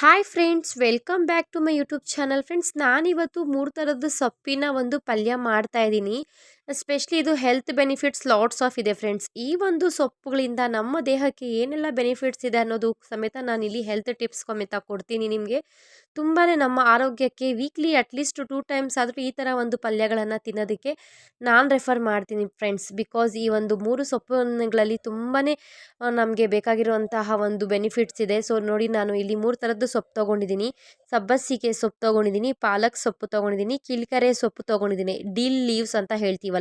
Hi friends welcome back to my YouTube channel friends ನಾನಿವತ್ತು ಮೂರು ಥರದ ಸೊಪ್ಪಿನ ಒಂದು ಪಲ್ಯ ಮಾಡ್ತಾ ಇದ್ದೀನಿ. ಎಸ್ಪೆಷಲಿ ಇದು ಹೆಲ್ತ್ ಬೆನಿಫಿಟ್ಸ್ ಲಾಟ್ಸ್ ಆಫ್ ಇದೆ ಫ್ರೆಂಡ್ಸ್ ಈ ಒಂದು ಸೊಪ್ಪುಗಳಿಂದ ನಮ್ಮ ದೇಹಕ್ಕೆ ಏನೆಲ್ಲ ಬೆನಿಫಿಟ್ಸ್ ಇದೆ ಅನ್ನೋದು ಸಮೇತ ನಾನು ಇಲ್ಲಿ ಹೆಲ್ತ್ ಟಿಪ್ಸ್ ಸಮೇತ ಕೊಡ್ತೀನಿ ನಿಮಗೆ. ತುಂಬಾ ನಮ್ಮ ಆರೋಗ್ಯಕ್ಕೆ ವೀಕ್ಲಿ ಅಟ್ಲೀಸ್ಟ್ ಟೂ ಟೈಮ್ಸ್ ಆದರೂ ಈ ಥರ ಒಂದು ಪಲ್ಯಗಳನ್ನು ತಿನ್ನೋದಕ್ಕೆ ನಾನು ರೆಫರ್ ಮಾಡ್ತೀನಿ ಫ್ರೆಂಡ್ಸ್ ಬಿಕಾಸ್ ಈ ಒಂದು ಮೂರು ಸೊಪ್ಪುಗಳಲ್ಲಿ ತುಂಬಾ ನಮಗೆ ಬೇಕಾಗಿರುವಂತಹ ಒಂದು ಬೆನಿಫಿಟ್ಸ್ ಇದೆ. ಸೊ ನೋಡಿ ನಾನು ಇಲ್ಲಿ ಮೂರು ಥರದ್ದು ಸೊಪ್ಪು ತೊಗೊಂಡಿದ್ದೀನಿ. ಸಬ್ಬಸಿಗೆ ಸೊಪ್ಪು ತೊಗೊಂಡಿದ್ದೀನಿ, ಪಾಲಕ್ ಸೊಪ್ಪು ತೊಗೊಂಡಿದ್ದೀನಿ ಕಿಲ್ಕರೆ ಸೊಪ್ಪು ತೊಗೊಂಡಿದ್ದೀನಿ ಡಿಲ್ ಲೀವ್ಸ್ ಅಂತ ಹೇಳ್ತೀವಲ್ಲ.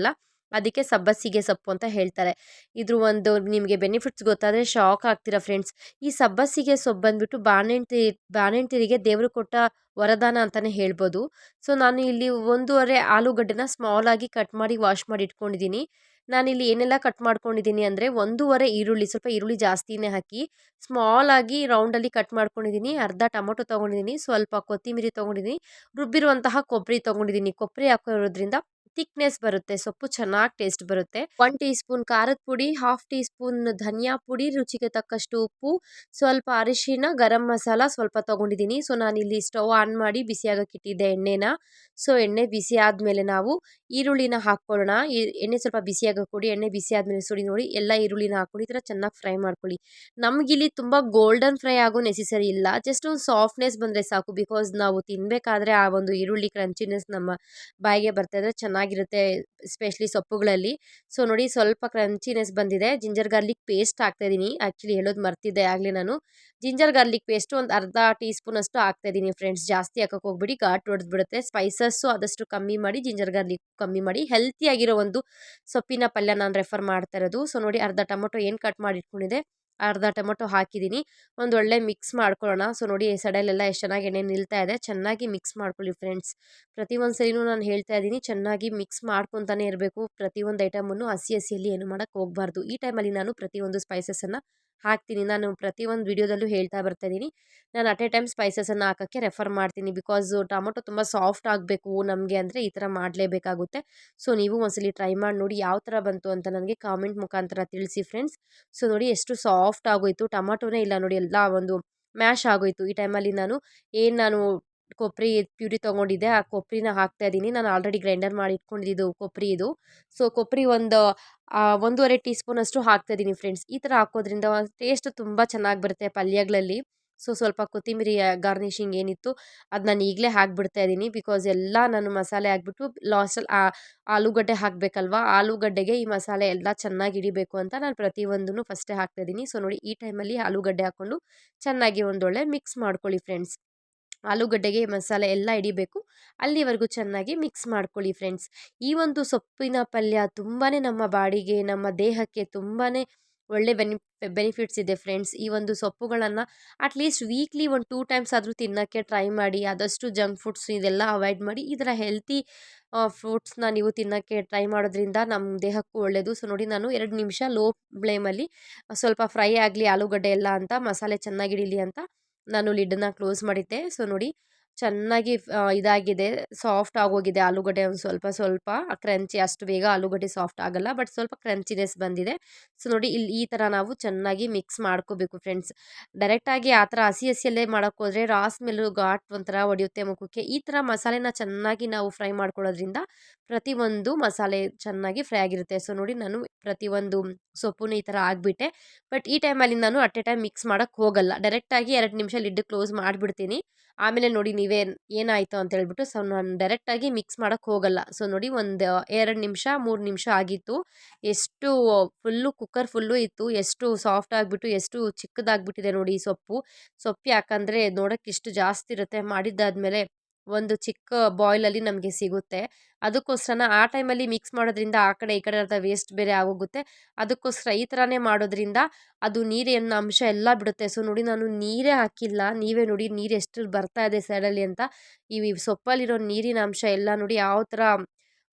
ಅದಕ್ಕೆ ಸಬ್ಬಸಿಗೆ ಸೊಪ್ಪು ಅಂತ ಹೇಳ್ತಾರೆ. ಇದ್ರ ಒಂದು ನಿಮಗೆ ಬೆನಿಫಿಟ್ಸ್ ಗೊತ್ತಾದರೆ ಶಾಕ್ ಆಗ್ತೀರಾ ಫ್ರೆಂಡ್ಸ್ ಈ ಸಬ್ಬಸಿಗೆ ಸೊಪ್ಪು ಬಂದುಬಿಟ್ಟು ಬಾಣೆಂಟಿ ಬಾಣೆಂಟಿರಿಗೆ ದೇವರು ಕೊಟ್ಟ ವರದಾನ ಅಂತಲೇ ಹೇಳ್ಬೋದು. ಸೊ ನಾನು ಇಲ್ಲಿ ಒಂದೂವರೆ ಆಲೂಗಡ್ಡೆನ ಸ್ಮಾಲ್ ಆಗಿ ಕಟ್ ಮಾಡಿ ವಾಶ್ ಮಾಡಿ ಇಟ್ಕೊಂಡಿದ್ದೀನಿ. ನಾನಿಲ್ಲಿ ಏನೆಲ್ಲ ಕಟ್ ಮಾಡ್ಕೊಂಡಿದ್ದೀನಿ ಅಂದರೆ ಒಂದೂವರೆ ಈರುಳ್ಳಿ, ಸ್ವಲ್ಪ ಈರುಳ್ಳಿ ಜಾಸ್ತಿನೇ ಹಾಕಿ ಸ್ಮಾಲ್ ಆಗಿ ರೌಂಡಲ್ಲಿ ಕಟ್ ಮಾಡ್ಕೊಂಡಿದ್ದೀನಿ. ಅರ್ಧ ಟೊಮೊಟೊ ತೊಗೊಂಡಿದ್ದೀನಿ, ಸ್ವಲ್ಪ ಕೊತ್ತಂಬರಿ ತೊಗೊಂಡಿದ್ದೀನಿ, ರುಬ್ಬಿರುವಂತಹ ಕೊಬ್ಬರಿ ತೊಗೊಂಡಿದ್ದೀನಿ. ಕೊಬ್ಬರಿ ಹಾಕೋದ್ರಿಂದ ಥಿಕ್ನೆಸ್ ಬರುತ್ತೆ, ಸೊಪ್ಪು ಚೆನ್ನಾಗಿ ಟೇಸ್ಟ್ ಬರುತ್ತೆ. ಒನ್ ಟೀ ಸ್ಪೂನ್ ಖಾರದ ಪುಡಿ ಹಾಫ್ ಟೀ ಸ್ಪೂನ್ ಧನಿಯಾ ಪುಡಿ, ರುಚಿಗೆ ತಕ್ಕಷ್ಟು ಉಪ್ಪು, ಸ್ವಲ್ಪ ಅರಿಶಿನ ಗರಂ ಮಸಾಲ ಸ್ವಲ್ಪ ತಗೊಂಡಿದ್ದೀನಿ. ಸೊ ನಾನು ಇಲ್ಲಿ ಸ್ಟವ್ ಆನ್ ಮಾಡಿ ಬಿಸಿಯಾಗಕ್ಕೆ ಇಟ್ಟಿದ್ದೆ ಎಣ್ಣೆನ. ಸೊ ಎಣ್ಣೆ ಬಿಸಿ ಆದಮೇಲೆ ನಾವು ಈರುಳ್ಳಿನ ಹಾಕ್ಕೊಳ್ಳೋಣ. ಎಣ್ಣೆ ಸ್ವಲ್ಪ ಬಿಸಿಯಾಗಕ್ಕೆ ಕೊಡಿ, ಎಣ್ಣೆ ಬಿಸಿ ಆದಮೇಲೆ ಸುಡಿ ನೋಡಿ, ಎಲ್ಲ ಈರುಳ್ಳಿನ ಹಾಕ್ಕೊಂಡು ಈ ಥರ ಚೆನ್ನಾಗಿ ಫ್ರೈ ಮಾಡ್ಕೊಳ್ಳಿ. ನಮಗಿಲ್ಲಿ ತುಂಬ ಗೋಲ್ಡನ್ ಫ್ರೈ ಆಗೋ ನೆಸೆಸರಿ ಇಲ್ಲ. ಜಸ್ಟ್ ಒಂದು ಸಾಫ್ಟ್ನೆಸ್ ಬಂದರೆ ಸಾಕು ಬಿಕಾಸ್ ನಾವು ತಿನ್ನಬೇಕಾದ್ರೆ ಆ ಒಂದು ಈರುಳ್ಳಿ ಕ್ರಂಚಿನೆಸ್ ನಮ್ಮ ಬಾಯಿಗೆ ಬರ್ತಾಯಿದ್ರೆ ಚೆನ್ನಾಗಿರುತ್ತೆ ಎಸ್ಪೆಷಲಿ ಸೊಪ್ಪುಗಳಲ್ಲಿ. ಸೊ ನೋಡಿ ಸ್ವಲ್ಪ ಕ್ರಂಚಿನೆಸ್ ಬಂದಿದೆ. ಜಿಂಜರ್ ಗಾರ್ಲಿಕ್ ಪೇಸ್ಟ್ ಹಾಕ್ತಾಯಿದ್ದೀನಿ ಆ್ಯಕ್ಚುಲಿ ಹೇಳೋದು ಮರ್ತಿದ್ದೆ ಆಗಲಿ ನಾನು. ಜಿಂಜರ್ ಗಾರ್ಲಿಕ್ ಪೇಸ್ಟು ಒಂದು ಅರ್ಧ ಟೀ ಸ್ಪೂನ್ ಅಷ್ಟು ಹಾಕ್ತಾಯಿದ್ದೀನಿ ಫ್ರೆಂಡ್ಸ್ ಜಾಸ್ತಿ ಹಾಕೋಕೆ ಹೋಗ್ಬಿಡಿ, ಘಾಟ್ ಹೊಡೆದ್ಬಿಡುತ್ತೆ ಸ್ಪೈಸಸ್ಸು ಆದಷ್ಟು ಕಮ್ಮಿ ಮಾಡಿ ಜಿಂಜರ್ ಗಾರ್ಲಿಕ್ ಕಮ್ಮಿ ಮಾಡಿ. ಹೆಲ್ತಿಯಾಗಿರೋ ಒಂದು ಸೊಪ್ಪಿನ ಪಲ್ಯ ನಾನು ರೆಫರ್ ಮಾಡ್ತಾ ಇರೋದು. ಸೊ ನೋಡಿ ಅರ್ಧ ಟೊಮೊಟೊ ಏನು ಕಟ್ ಮಾಡಿ ಇಟ್ಕೊಂಡಿದೆ ಅರ್ಧ ಟೊಮೊಟೊ ಹಾಕಿದ್ದೀನಿ. ಒಂದು ಒಳ್ಳೆ ಮಿಕ್ಸ್ ಮಾಡ್ಕೊಳ್ಳೋಣ. ಸೊ, ನೋಡಿ ಸಡಲೆಲ್ಲ ಎಷ್ಟು ಚೆನ್ನಾಗಿ ಎಣ್ಣೆ ನಿಲ್ತಾ ಇದೆ. ಚೆನ್ನಾಗಿ ಮಿಕ್ಸ್ ಮಾಡ್ಕೊಳ್ಳಿ ಫ್ರೆಂಡ್ಸ್. ಪ್ರತಿಯೊಂದು ಸರಿನೂ ನಾನು ಹೇಳ್ತಾ ಇದ್ದೀನಿ. ಚೆನ್ನಾಗಿ ಮಿಕ್ಸ್ ಮಾಡ್ಕೊತಾನೆ ಇರಬೇಕು. ಪ್ರತಿಯೊಂದು ಐಟಮನ್ನು ಹಸಿ ಹಸಿಯಲ್ಲಿ ಏನು ಮಾಡೋಕ್ಕೆ ಹೋಗಬಾರ್ದು. ಈ ಟೈಮಲ್ಲಿ ನಾನು ಪ್ರತಿಯೊಂದು ಸ್ಪೈಸಸನ್ನು ಹಾಕ್ತೀನಿ. ನಾನು ಪ್ರತಿಯೊಂದು ವಿಡಿಯೋದಲ್ಲೂ ಹೇಳ್ತಾ ಬರ್ತಾಯಿದ್ದೀನಿ ನಾನು ಅಟ್ ಎ ಟೈಮ್ ಸ್ಪೈಸಸನ್ನು ಹಾಕೋಕ್ಕೆ ರೆಫರ್ ಮಾಡ್ತೀನಿ. ಬಿಕಾಸ್ ಟೊಮೊಟೊ ತುಂಬ ಸಾಫ್ಟ್ ಆಗಬೇಕು ನಮಗೆ ಅಂದರೆ ಈ ಥರ ಮಾಡಲೇಬೇಕಾಗುತ್ತೆ. ಸೊ ನೀವು ಒಂದ್ಸಲಿ ಟ್ರೈ ಮಾಡಿ ನೋಡಿ ಯಾವ ಥರ ಬಂತು ಅಂತ ನನಗೆ ಕಾಮೆಂಟ್ ಮುಖಾಂತರ ತಿಳಿಸಿ ಫ್ರೆಂಡ್ಸ್ ಸೊ ನೋಡಿ ಎಷ್ಟು ಸಾಫ್ಟ್ ಆಗೋಯಿತು. ಟೊಮೊಟೊನೇ ಇಲ್ಲ ನೋಡಿ, ಎಲ್ಲ ಒಂದು ಮ್ಯಾಶ್ ಆಗೋಯಿತು. ಈ ಟೈಮಲ್ಲಿ ನಾನು ಏನು ನಾನು ಕೊಬ್ಬರಿ ಪ್ಯೂರಿ ತೊಗೊಂಡಿದ್ದೆ. ಆ ಕೊಬ್ಬರಿನ ಹಾಕ್ತಾ ಇದ್ದೀನಿ. ನಾನು ಆಲ್ರೆಡಿ ಗ್ರೈಂಡರ್ ಮಾಡಿ ಇಟ್ಕೊಂಡಿದ್ದು ಕೊಬ್ಬರಿ ಇದು. ಸೊ, ಕೊಬ್ಬರಿ ಒಂದು ಒಂದೂವರೆ ಟೀ ಸ್ಪೂನಷ್ಟು ಹಾಕ್ತಾಯಿದ್ದೀನಿ ಫ್ರೆಂಡ್ಸ್. ಈ ಥರ ಹಾಕೋದ್ರಿಂದ ಟೇಸ್ಟ್ ತುಂಬ ಚೆನ್ನಾಗಿ ಬರುತ್ತೆ ಪಲ್ಯಗಳಲ್ಲಿ. ಸೊ, ಸ್ವಲ್ಪ ಕೊತ್ತಂಬರಿ ಗಾರ್ನಿಷಿಂಗ್ ಏನಿತ್ತು, ಅದು ನಾನು ಈಗಲೇ ಹಾಕ್ಬಿಡ್ತಾ ಇದ್ದೀನಿ. ಬಿಕಾಸ್ ಎಲ್ಲ ನಾನು ಮಸಾಲೆ ಹಾಕ್ಬಿಟ್ಟು, ಲಾಸ್ಟಲ್ಲಿ ಆಲೂಗಡ್ಡೆ ಹಾಕಬೇಕಲ್ವಾ? ಆಲೂಗಡ್ಡೆಗೆ ಈ ಮಸಾಲೆ ಎಲ್ಲ ಚೆನ್ನಾಗಿ ಹಿಡಿಬೇಕು ಅಂತ ನಾನು ಪ್ರತಿಯೊಂದನ್ನು ಫಸ್ಟೇ ಹಾಕ್ತಾಯಿದ್ದೀನಿ ಸೊ, ನೋಡಿ ಈ ಟೈಮಲ್ಲಿ ಆಲೂಗಡ್ಡೆ ಹಾಕ್ಕೊಂಡು ಚೆನ್ನಾಗಿ ಒಂದೊಳ್ಳೆ ಮಿಕ್ಸ್ ಮಾಡ್ಕೊಳ್ಳಿ ಫ್ರೆಂಡ್ಸ್. ಆಲೂಗಡ್ಡೆಗೆ ಮಸಾಲೆ ಎಲ್ಲ ಹಿಡಿಬೇಕು ಅಲ್ಲಿವರೆಗೂ ಚೆನ್ನಾಗಿ ಮಿಕ್ಸ್ ಮಾಡ್ಕೊಳ್ಳಿ ಫ್ರೆಂಡ್ಸ್ ಈ ಒಂದು ಸೊಪ್ಪಿನ ಪಲ್ಯ ತುಂಬಾ ನಮ್ಮ ಬಾಡಿಗೆ, ನಮ್ಮ ದೇಹಕ್ಕೆ ತುಂಬಾ ಒಳ್ಳೆ ಬೆನಿ ಬೆನಿಫಿಟ್ಸ್ ಇದೆ ಫ್ರೆಂಡ್ಸ್ ಈ ಒಂದು ಸೊಪ್ಪುಗಳನ್ನು ಅಟ್ಲೀಸ್ಟ್ ವೀಕ್ಲಿ ಒಂದು ಟೂ ಟೈಮ್ಸ್ ಆದರೂ ತಿನ್ನೋಕ್ಕೆ ಟ್ರೈ ಮಾಡಿ, ಆದಷ್ಟು ಜಂಕ್ ಫುಡ್ಸ್ ಇದೆಲ್ಲ ಅವಾಯ್ಡ್ ಮಾಡಿ, ಇದರ ಹೆಲ್ತಿ ಫ್ರೂಟ್ಸ್ನ ನೀವು ತಿನ್ನೋಕ್ಕೆ ಟ್ರೈ ಮಾಡೋದ್ರಿಂದ ನಮ್ಮ ದೇಹಕ್ಕೂ ಒಳ್ಳೆಯದು ಸೊ ನೋಡಿ ನಾನು ಎರಡು ನಿಮಿಷ ಲೋ ಫ್ಲೇಮಲ್ಲಿ ಸ್ವಲ್ಪ ಫ್ರೈ ಆಗಲಿ, ಆಲೂಗಡ್ಡೆ ಎಲ್ಲ ಅಂತ, ಮಸಾಲೆ ಚೆನ್ನಾಗಿ ಹಿಡೀಲಿ ಅಂತ. ನಾನು ಲಿಡ್ಡನ್ನ ಕ್ಲೋಸ್ ಮಾಡಿದ್ದೆ. ಸೊ ನೋಡಿ ಚೆನ್ನಾಗಿ ಇದಾಗಿದೆ, ಸಾಫ್ಟ್ ಆಗೋಗಿದೆ ಆಲೂಗಡ್ಡೆ ಒಂದು ಸ್ವಲ್ಪ ಸ್ವಲ್ಪ, ಕ್ರಂಚಿ, ಅಷ್ಟು ಬೇಗ ಆಲೂಗಡ್ಡೆ ಸಾಫ್ಟ್ ಆಗೋಲ್ಲ, ಬಟ್ ಸ್ವಲ್ಪ ಕ್ರಂಚಿನೆಸ್ ಬಂದಿದೆ. ಸೊ, ನೋಡಿ, ಇಲ್ಲಿ ಈ ಥರ ನಾವು ಚೆನ್ನಾಗಿ ಮಿಕ್ಸ್ ಮಾಡ್ಕೋಬೇಕು ಫ್ರೆಂಡ್ಸ್. ಡೈರೆಕ್ಟಾಗಿ ಆ ಥರ ಹಸಿ ಹಸಿಯಲ್ಲೇ ಮಾಡೋಕ್ಕೋದ್ರೆ ರಾಸ್ ಮೆಲು ಘಾಟ್ ಒಂಥರ ಹೊಡೆಯುತ್ತೆ ಮುಖಕ್ಕೆ. ಈ ಥರ ಮಸಾಲೆನ ಚೆನ್ನಾಗಿ ನಾವು ಫ್ರೈ ಮಾಡ್ಕೊಳ್ಳೋದ್ರಿಂದ ಪ್ರತಿಯೊಂದು ಮಸಾಲೆ ಚೆನ್ನಾಗಿ ಫ್ರೈ ಆಗಿರುತ್ತೆ. ಸೊ, ನೋಡಿ, ನಾನು ಪ್ರತಿಯೊಂದು ಸೊಪ್ಪು ಈ ಥರ ಆಗಿಬಿಟ್ಟೆ. ಬಟ್ ಈ ಟೈಮಲ್ಲಿ ನಾನು ಅಟ್ ಎ ಟೈಮ್ ಮಿಕ್ಸ್ ಮಾಡೋಕ್ಕೆ ಹೋಗಲ್ಲ. ಡೈರೆಕ್ಟಾಗಿ ಎರಡು ನಿಮಿಷ ಲಿಡ್ ಕ್ಲೋಸ್ ಮಾಡಿಬಿಡ್ತೀನಿ. ಆಮೇಲೆ ನೋಡಿ, ನೀವೇ ಏನಾಯಿತು ಅಂತ ಹೇಳ್ಬಿಟ್ಟು ಸೊ ನಾನು ಡೈರೆಕ್ಟಾಗಿ ಮಿಕ್ಸ್ ಮಾಡೋಕ್ಕೆ ಹೋಗಲ್ಲ. ಸೊ ನೋಡಿ ಒಂದು ಎರಡು ನಿಮಿಷ, ಮೂರು ನಿಮಿಷ ಆಗಿತ್ತು. ಎಷ್ಟು ಫುಲ್ಲು ಕುಕ್ಕರ್ ಫುಲ್ಲು ಇತ್ತು. ಎಷ್ಟು ಸಾಫ್ಟ್ ಆಗಿಬಿಟ್ಟು, ಎಷ್ಟು ಚಿಕ್ಕದಾಗ್ಬಿಟ್ಟಿದೆ ನೋಡಿ ಸೊಪ್ಪು. ಸೊಪ್ಪು ಯಾಕಂದರೆ ನೋಡೋಕ್ಕೆ ಇಷ್ಟು ಜಾಸ್ತಿ ಇರುತ್ತೆ. ಮಾಡಿದ್ದಾದಮೇಲೆ ಒಂದು ಚಿಕ್ಕ ಬಾಯ್ಲಲ್ಲಿ ನಮಗೆ ಸಿಗುತ್ತೆ. ಅದಕ್ಕೋಸ್ಕರ ಆ ಟೈಮಲ್ಲಿ ಮಿಕ್ಸ್ ಮಾಡೋದ್ರಿಂದ ಆ ಕಡೆ ಈ ಕಡೆ ಅರ್ಧ ವೇಸ್ಟ್ ಬೇರೆ ಆಗೋಗುತ್ತೆ. ಅದಕ್ಕೋಸ್ಕರ ಈ ಥರನೇ ಮಾಡೋದ್ರಿಂದ ಅದು ನೀರಿನ ಅಂಶ ಎಲ್ಲ ಬಿಡುತ್ತೆ. ಸೊ ನೋಡಿ ನಾನು ನೀರೇ ಹಾಕಿಲ್ಲ. ನೀವೇ ನೋಡಿ ನೀರು ಎಷ್ಟು ಬರ್ತಾ ಇದೆ ಸೈಡಲ್ಲಿ ಅಂತ. ಈ ಸೊಪ್ಪಲ್ಲಿರೋ ನೀರಿನ ಅಂಶ ಎಲ್ಲ ನೋಡಿ ಯಾವ ಥರ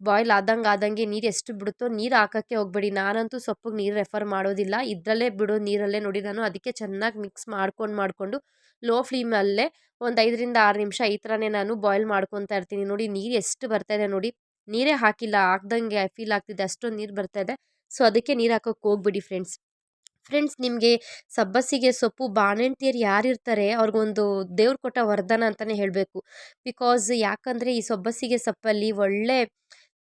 ಬಾಯ್ಲ್ ಆದಂಗೆ ಆದಂಗೆ ನೀರು ಎಷ್ಟು ಬಿಡುತ್ತೋ ನೀರು ಹಾಕೋಕ್ಕೆ ಹೋಗ್ಬೇಡಿ. ನಾನಂತೂ ಸೊಪ್ಪಿಗೆ ನೀರು ರೆಫರ್ ಮಾಡೋದಿಲ್ಲ. ಇದರಲ್ಲೇ ಬಿಡೋ ನೀರಲ್ಲೇ ನೋಡಿ ನಾನು ಅದಕ್ಕೆ ಚೆನ್ನಾಗಿ ಮಿಕ್ಸ್ ಮಾಡ್ಕೊಂಡು ಮಾಡಿಕೊಂಡು ಲೋ ಫ್ಲೇಮಲ್ಲೇ ಒಂದು ಐದರಿಂದ ಆರು ನಿಮಿಷ ಈ ಥರನೇ ನಾನು ಬಾಯ್ಲ್ ಮಾಡ್ಕೊತಾ ಇರ್ತೀನಿ. ನೋಡಿ ನೀರು ಎಷ್ಟು ಬರ್ತಾ ಇದೆ ನೋಡಿ. ನೀರೇ ಹಾಕಿಲ್ಲ ಹಾಕ್ದಂಗೆ ಫೀಲ್ ಆಗ್ತಿದೆ. ಅಷ್ಟೊಂದು ನೀರು ಬರ್ತಾಯಿದೆ ಸೊ ಅದಕ್ಕೆ ನೀರು ಹಾಕೋಕ್ಕೆ ಹೋಗ್ಬಿಡಿ ಫ್ರೆಂಡ್ಸ್ ಫ್ರೆಂಡ್ಸ್ ನಿಮಗೆ ಸಬ್ಬಸಿಗೆ ಸೊಪ್ಪು ಬಾಣಂತಿಯರು ಯಾರಿರ್ತಾರೆ ಅವ್ರಿಗೊಂದು ದೇವ್ರು ಕೊಟ್ಟ ವರದಾನ ಅಂತಲೇ ಹೇಳಬೇಕು. ಬಿಕಾಸ್ ಯಾಕಂದರೆ ಈ ಸಬ್ಬಸಿಗೆ ಸೊಪ್ಪಲ್ಲಿ ಒಳ್ಳೆ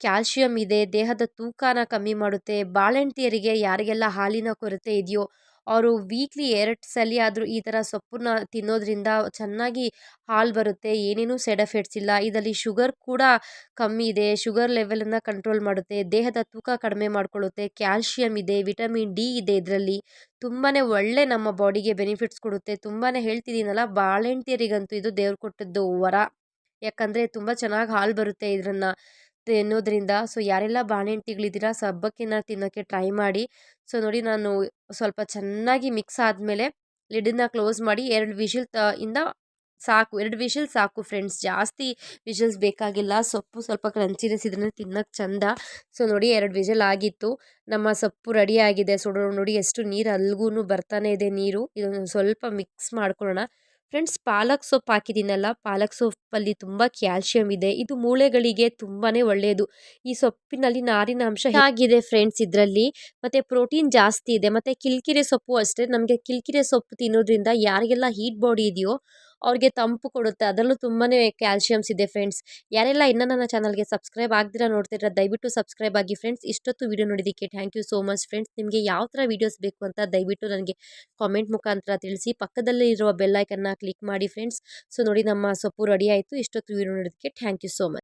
ಕ್ಯಾಲ್ಶಿಯಂ ಇದೆ, ದೇಹದ ತೂಕನ ಕಮ್ಮಿ ಮಾಡುತ್ತೆ ಬಾಣಂತಿಯರಿಗೆ ಯಾರಿಗೆಲ್ಲ ಹಾಲಿನ ಕೊರತೆ ಇದೆಯೋ ಅವರು ವೀಕ್ಲಿ ಎರಡು ಸಲ ಆದರೂ ಈ ಥರ ಸೊಪ್ಪನ್ನ ತಿನ್ನೋದ್ರಿಂದ ಚೆನ್ನಾಗಿ ಹಾಲು ಬರುತ್ತೆ, ಏನೇನೂ ಸೈಡ್ ಎಫೆಕ್ಟ್ಸ್ ಇಲ್ಲ, ಇದರಲ್ಲಿ ಶುಗರ್ ಕೂಡ ಕಮ್ಮಿ ಇದೆ ಶುಗರ್ ಲೆವೆಲನ್ನು ಕಂಟ್ರೋಲ್ ಮಾಡುತ್ತೆ, ದೇಹದ ತೂಕ ಕಡಿಮೆ ಮಾಡಿಕೊಳ್ಳುತ್ತೆ ಕ್ಯಾಲ್ಶಿಯಂ ಇದೆ ವಿಟಮಿನ್ ಡಿ ಇದೆ ಇದರಲ್ಲಿ ತುಂಬಾ ಒಳ್ಳೆ ನಮ್ಮ ಬಾಡಿಗೆ ಬೆನಿಫಿಟ್ಸ್ ಕೊಡುತ್ತೆ ತುಂಬಾ ಹೇಳ್ತಿದ್ದೀನಲ್ಲ ಬಾಳೆಂಟಿಯರಿಗಂತೂ ಇದು ದೇವ್ರು ಕೊಟ್ಟದ್ದು ವರ, ಯಾಕಂದರೆ ತುಂಬ ಚೆನ್ನಾಗಿ ಹಾಲು ಬರುತ್ತೆ ಇದನ್ನು ತಿನ್ನೋದ್ರಿಂದ ಸೊ ಯಾರೆಲ್ಲ ಬಾಣಂತಿಗಳಿದ್ದೀರಾ ಸಬ್ಬಕ್ಕಿನ ತಿನ್ನೋಕ್ಕೆ ಟ್ರೈ ಮಾಡಿ. ಸೊ ನೋಡಿ ನಾನು ಸ್ವಲ್ಪ ಚೆನ್ನಾಗಿ ಮಿಕ್ಸ್ ಆದಮೇಲೆ ಲಿಡನ್ನ ಕ್ಲೋಸ್ ಮಾಡಿ ಎರಡು ವಿಷಿಲ್ ತ, ಇಂದ ಸಾಕು, ಎರಡು ವಿಷಲ್ ಸಾಕು ಫ್ರೆಂಡ್ಸ್ ಜಾಸ್ತಿ ವಿಷಲ್ಸ್ ಬೇಕಾಗಿಲ್ಲ, ಸೊಪ್ಪು ಸ್ವಲ್ಪ ಕ್ರಂಚಿನೆಸ್ ಇದ್ರೆ ತಿನ್ನೋಕ್ಕೆ ಚಂದ. ಸೊ ನೋಡಿ ಎರಡು ವಿಷಲ್ ಆಗಿತ್ತು. ನಮ್ಮ ಸೊಪ್ಪು ರೆಡಿ ಆಗಿದೆ. ಸೊ ನೋಡಿ ಎಷ್ಟು ನೀರು ಅಲ್ಗೂ ಬರ್ತಾನೆ ಇದೆ ನೀರು. ಇದನ್ನು ಸ್ವಲ್ಪ ಮಿಕ್ಸ್ ಮಾಡ್ಕೊಳ್ಳೋಣ. ಫ್ರೆಂಡ್ಸ್ ಪಾಲಕ್ ಸೊಪ್ಪು ಹಾಕಿದ್ದೀನಲ್ಲ ಪಾಲಕ್ ಸೊಪ್ಪಲ್ಲಿ ತುಂಬ ಕ್ಯಾಲ್ಶಿಯಂ ಇದೆ. ಇದು ಮೂಳೆಗಳಿಗೆ ತುಂಬಾ ಒಳ್ಳೆಯದು. ಈ ಸೊಪ್ಪಿನಲ್ಲಿ ನಾರಿನ ಅಂಶ ಆಗಿದೆ ಫ್ರೆಂಡ್ಸ್ ಇದರಲ್ಲಿ. ಮತ್ತು ಪ್ರೋಟೀನ್ ಜಾಸ್ತಿ ಇದೆ. ಮತ್ತು ಕಿಲ್ಕಿರೆ ಸೊಪ್ಪು ಅಷ್ಟೇ. ನಮಗೆ ಕಿಲ್ಕಿರೆ ಸೊಪ್ಪು ತಿನ್ನೋದ್ರಿಂದ ಯಾರಿಗೆಲ್ಲ ಹೀಟ್ ಬಾಡಿ ಇದೆಯೋ ಅವ್ರಿಗೆ ತಂಪು ಕೊಡುತ್ತೆ. ಅದರಲ್ಲೂ ತುಂಬಾ ಕ್ಯಾಲ್ಶಿಯಮ್ಸ್ ಇದೆ ಫ್ರೆಂಡ್ಸ್ ಯಾರೆಲ್ಲ ಇನ್ನೂ ನನ್ನ ಚಾನಲ್ಗೆ ಸಬ್ಸ್ಕ್ರೈಬ್ ಆಗ್ದಿರಾ ನೋಡ್ತಿದ್ರೆ ದಯವಿಟ್ಟು ಸಬ್ಸ್ಕ್ರೈಬ್ ಆಗಿ ಫ್ರೆಂಡ್ಸ್ ಇಷ್ಟೊತ್ತು ವೀಡಿಯೋ ನೋಡಿದ್ದಕ್ಕೆ thank you so much friends ನಿಮಗೆ ಯಾವ ಥರ ವೀಡಿಯೋಸ್ ಬೇಕು ಅಂತ ದಯವಿಟ್ಟು ನನಗೆ ಕಾಮೆಂಟ್ ಮುಖಾಂತರ ತಿಳಿಸಿ. ಪಕ್ಕದಲ್ಲೇ ಇರುವ ಬೆಲ್ಲೈಕನ್ನ ಕ್ಲಿಕ್ ಮಾಡಿ ಫ್ರೆಂಡ್ಸ್ ಸೊ ನೋಡಿ ನಮ್ಮ ಸೊಪ್ಪು ರೆಡಿ ಆಯಿತು. ಇಷ್ಟೊತ್ತು ವೀಡಿಯೋ ನೋಡೋದಕ್ಕೆ ಥ್ಯಾಂಕ್ ಯು ಸೋ ಮಚ್